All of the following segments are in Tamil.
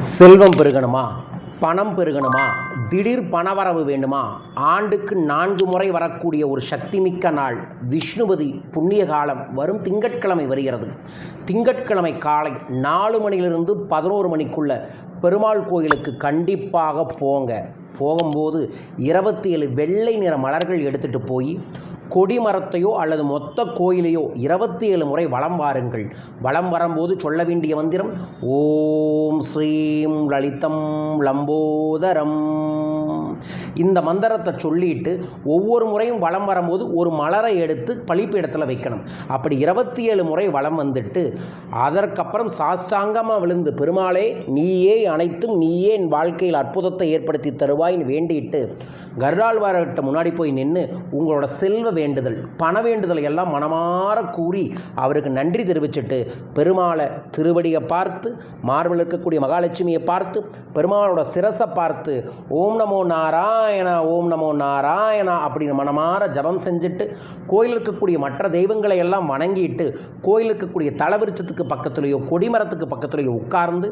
செல்வம் பெருகணுமா? பணம் பெருகணுமா? திடீர் பணவரவு வேண்டுமா? ஆண்டுக்கு நான்கு முறை வரக்கூடிய ஒரு சக்திமிக்க நாள் விஷ்ணுபதி புண்ணிய காலம் வரும் திங்கட்கிழமை வருகிறது. திங்கட்கிழமை காலை நாலு மணியிலிருந்து பதினோரு மணிக்குள்ள பெருமாள் கோயிலுக்கு கண்டிப்பாக போங்க. போகும்போது இருபத்தி ஏழு வெள்ளை நிற மலர்கள் எடுத்துகிட்டு போய் கொடிமரத்தையோ அல்லது மொத்த கோயிலையோ இருபத்தி ஏழு முறை வளம் வாருங்கள். வலம் வரும்போது சொல்ல வேண்டிய மந்திரம் ஓம் ஸ்ரீம் லலிதம் லம்போதரம். இந்த மந்திரத்தை சொல்லிட்டு ஒவ்வொரு முறையும் வலம் வரும்போது ஒரு மலரை எடுத்து பழிப்பிடத்தில் வைக்கணும். அப்படி இருபத்தி ஏழு முறை வளம் வந்துட்டு அதற்கப்புறம் சாஷ்டாங்கமாக விழுந்து பெருமாளே நீயே அனைத்தும் நீயே என் வாழ்க்கையில் அற்புதத்தை ஏற்படுத்தி தருவாய்ன்னு வேண்டிட்டு கர்டாழ்வார்கிட்ட முன்னாடி போய் நின்று உங்களோட செல்வ வேண்டுதல் பண வேண்டுதலை எல்லாம் மனமாற கூறி அவருக்கு நன்றி தெரிவிச்சுட்டு பெருமாளை திருவடியை பார்த்து மார்பில் இருக்கக்கூடிய மகாலட்சுமியை பார்த்து பெருமாளோட சிரசை பார்த்து ஓம் நமோ நாராயணா ஓம் நமோ நாராயணா அப்படின்னு மனமாற ஜபம் செஞ்சுட்டு கோயில் இருக்கக்கூடிய மற்ற தெய்வங்களை எல்லாம் வணங்கிட்டு கோயில் இருக்கக்கூடிய தலவிருச்சத்துக்கு பக்கத்துலேயோ கொடிமரத்துக்கு பக்கத்துலேயோ உட்கார்ந்து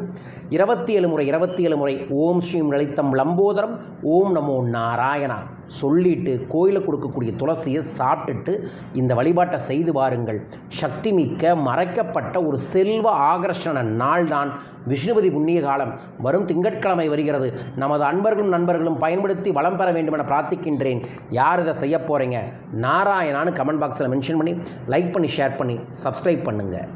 இருபத்தி ஏழு முறை இருபத்தி ஏழு முறை ஓம் ஸ்ரீம் லலித்தம் லம்போதரம் ஓம் நமோ நாராயணா சொல்லிட்டு கோயிலில் கொடுக்கக்கூடிய துளசியை சாப்பிட்டுட்டு இந்த வழிபாட்டை செய்து பாருங்கள் சக்தி மிக்க மறைக்கப்பட்ட ஒரு செல்வ ஆகர்ஷண நாள்தான். விஷ்ணுபதி புண்ணிய காலம் வரும் திங்கட்கிழமை வருகிறது. நமது அன்பர்களும் நண்பர்களும் பயன்படுத்தி வளம் பெற வேண்டும் என பிரார்த்திக்கின்றேன். யார் இதை செய்ய போகிறீங்க நாராயணான்னு கமெண்ட் பாக்ஸில் மென்ஷன் பண்ணி லைக் பண்ணி ஷேர் பண்ணி சப்ஸ்கிரைப் பண்ணுங்கள்